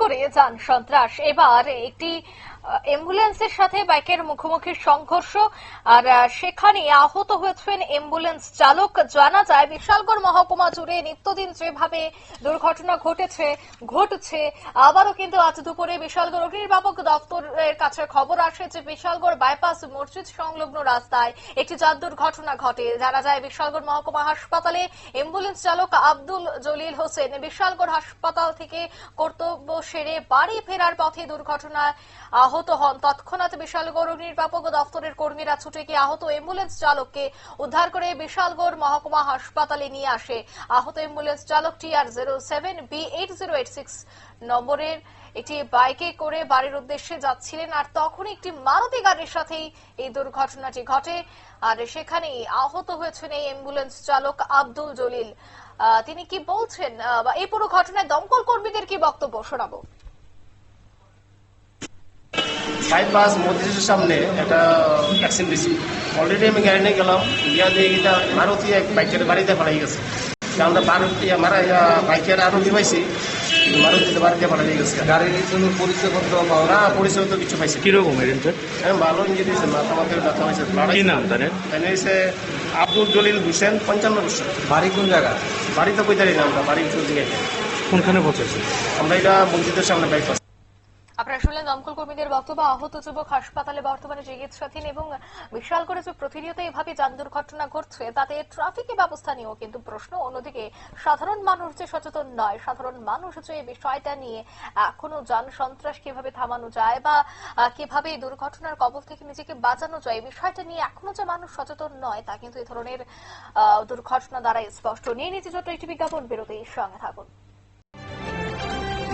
বিশালগড়ে যান সন্ত্রাস। এবার একটি অ্যাম্বুলেন্সের সাথে বাইকের মুখোমুখি সংঘর্ষ, আর সেখানে আহত হয়েছেন অ্যাম্বুলেন্স চালক। জানা যায়, বিশালগড় মহকুমা জুড়ে নিত্যদিন যেভাবে দুর্ঘটনা ঘটেছে, ঘটছে, আবারও কিন্তু আজ দুপুরে বিশালগড় অগ্নিনির্বাপক দপ্তরের কাছে খবর আসে যে বিশালগড় বাইপাস মসজিদ সংলগ্ন রাস্তায় একটি যান দুর্ঘটনা ঘটে। জানা যায়, বিশালগড় মহকুমা হাসপাতালে অ্যাম্বুলেন্স চালক আব্দুল জলিল হোসেন বিশালগড় হাসপাতাল থেকে কর্তব্য সেরে বাড়ি ফেরার পথে দুর্ঘটনায় আহত হন। তৎক্ষণাৎ বিশালগড় নির্বাপক দপ্তরের কর্মীরা ছুটে গিয়ে আহত অ্যাম্বুলেন্স চালককে উদ্ধার করে বিশালগড় মহকুমা হাসপাতালে নিয়ে আসে। আহত অ্যাম্বুলেন্স চালক TR zero seven B eight zero eight six নম্বরের একটি বাইকে করে বাড়ির উদ্দেশ্যে যাচ্ছিলেন আর তখন একটি মারুতি গাড়ির সাথেই এই দুর্ঘটনাটি ঘটে আর সেখানেই আহত হয়েছেন এই অ্যাম্বুলেন্স চালক আব্দুল জলিল। তিনি কি বলছেন? এই পুরো ঘটনায় দমকল কর্মীদের কি বক্তব্য শোনাবো? বাইপাস মসজিদের সামনে একটা অ্যাক্সিডেন্ট দিয়েছি অলরেডি আমি গাড়ি নিয়ে গেলাম গিয়া দিয়ে গিয়ে মারুতি এক বাইকের বাড়িতে পালাই গেছে। আমরা মারুতি মারা বাইকের পাইছি কিন্তু মারুতিতে বাড়িতে পালাই গেছে। গাড়ির কোনো পরিচয়পত্র পাওয়া না পরিচয় তো কিছু পাইছি কীরকম এজেন্টের হ্যাঁ ভালো ইঞ্জিন দিয়েছে মাথা মাথায় ব্যথা হয়েছে কি নাম তাদের? এনে হয়েছে আব্দুল জলিল হোসেন পঞ্চান্ন বছর। বাড়ি কোন জায়গা? বাড়ি তো কইতারি না আমরা বাড়ি চলতে গেছে কোনখানে পৌঁছেছে? আমরা এটা মসজিদের সামনে বাইপাস আপনারা শুনলেন দমকল কর্মীদের বক্তব্য, আহত যুবক হাসপাতালে বর্তমানে চিকিৎসাধীন এবং বিশাল করে যে প্রতিনিয়ত এভাবে যান দুর্ঘটনা ঘটছে, তাতে ট্রাফিকের ব্যবস্থা নিয়েও কিন্তু প্রশ্ন। অন্যদিকে, সাধারণ মানুষ যে সচেতন নয়, সাধারণ মানুষ যে এই বিষয়টা নিয়ে এখনও যান সন্ত্রাস কীভাবে থামানো যায় বা কীভাবে এই দুর্ঘটনার কবল থেকে নিজেকে বাঁচানো যায়, এই বিষয়টা নিয়ে এখনও যে মানুষ সচেতন নয়, তা কিন্তু এই ধরনের দুর্ঘটনা দ্বারা স্পষ্ট। নিয়ে নিচে ছোট্ট একটি বিজ্ঞাপন, বিরতির সঙ্গে থাকুন।